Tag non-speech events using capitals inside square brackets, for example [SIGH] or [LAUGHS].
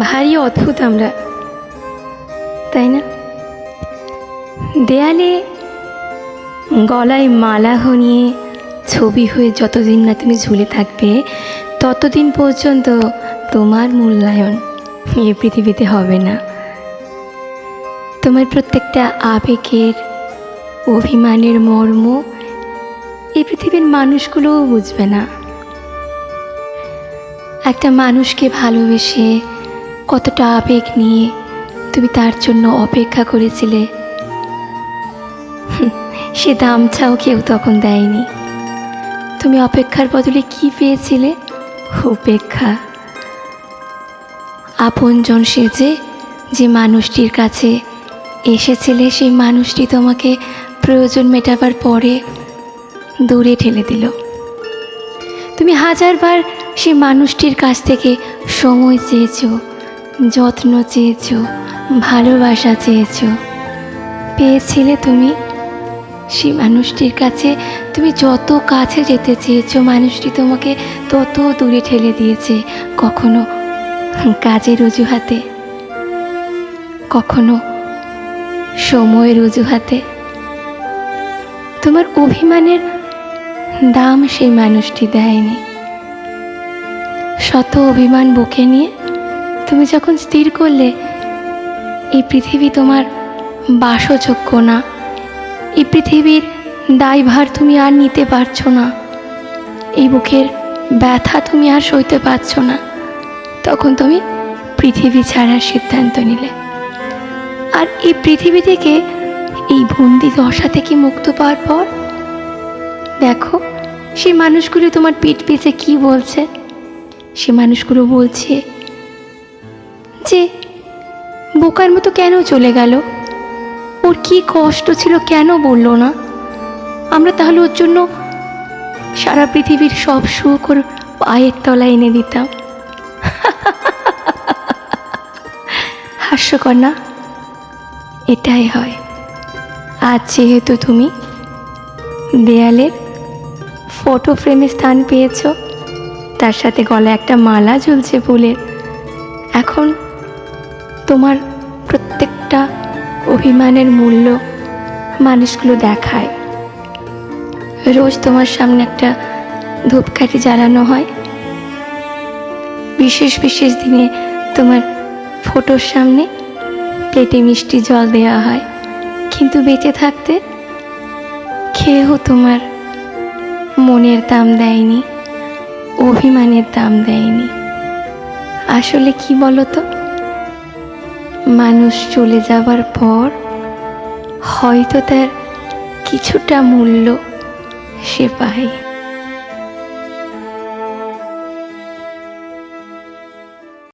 ভারী অদ্ভুত আমরা, তাই না? দেয়ালে গলায় মালা হনিয়ে ছবি হয়ে যতদিন না তুমি ঝুলে থাকবে, ততদিন পর্যন্ত তোমার মূল্যায়ন এই পৃথিবীতে হবে না। তোমার প্রত্যেকটা আবেগের, অভিমানের মর্ম এই পৃথিবীর মানুষগুলোও বুঝবে না। একটা মানুষকে ভালোবেসে কতটা আবেগ নিয়ে তুমি তার জন্য অপেক্ষা করেছিলে। সে দামটাও কেউ তখন দেয়নি। তুমি অপেক্ষার বদলে কি পেয়েছিলে? উপেক্ষা। আপনজন সেজে যে মানুষটির কাছে এসেছিলে, সেই মানুষটি তোমাকে প্রয়োজন মেটাবার পরে দূরে ঠেলে দিল। তুমি হাজারবার সেই মানুষটির কাছ থেকে সময় চেয়েছো। যত্ন চেয়েছো, ভালোবাসা চেয়েছ। পেয়েছিলে তুমি? সেই মানুষটির কাছে তুমি যত কাছে যেতে চেয়েছো, মানুষটি তোমাকে তত দূরে ঠেলে দিয়েছে, কখনো কাজের অজুহাতে, কখনো সময়ের অজুহাতে। তোমার অভিমানের দাম সেই মানুষটি দেয়নি। শত অভিমান বুকে নিয়ে তুমি যখন স্থির করলে, এই পৃথিবী তোমার বাসযোগ্য না। এই পৃথিবীর দায়ভার তুমি আর নিতে পারছ না। এই বুকের ব্যথা তুমি আর সইতে পারছ না। তখন তুমি পৃথিবী ছাড়ার সিদ্ধান্ত নিলে। আর এই পৃথিবী থেকে এই বন্দি দশা থেকে মুক্ত পাওয়ার পর? দেখো, সেই মানুষগুলো তোমার পিঠ পিছে কি বলছে? সে মানুষগুলো বলছে যে বোকার মতো কেন চলে গেল? ওর কি কষ্ট ছিল কেন বলল না? আমরা তাহলে ওর জন্য সারা পৃথিবীর সব সুখ ওর পায়ের তলায় এনে দিতাম। [LAUGHS] হাস্যকর না? এটাই হয়। আজ যেহেতু তুমি দেয়ালের ফটো ফ্রেমে স্থান পেয়েছ, তার সাথে গলায় একটা মালা ঝুলছে ফুলের। এখন তোমার প্রত্যেকটা অভিমানের মূল্য মানুষগুলো দেখায়। রোজ তোমার সামনে একটা ধূপকাঠি জ্বালানো হয়। বিশেষ বিশেষ দিনে তোমার ফটোর সামনে প্লেটে মিষ্টি জল দেওয়া হয়। কিন্তু বেঁচে থাকতে খেয়েও তোমার মনের দাম দেয়নি, অভিমানের দাম দেয়নি। আসলে কি বলতো? মানুষ চলে যাবার পর হয়তো তার কিছুটা মূল্য সে পায়।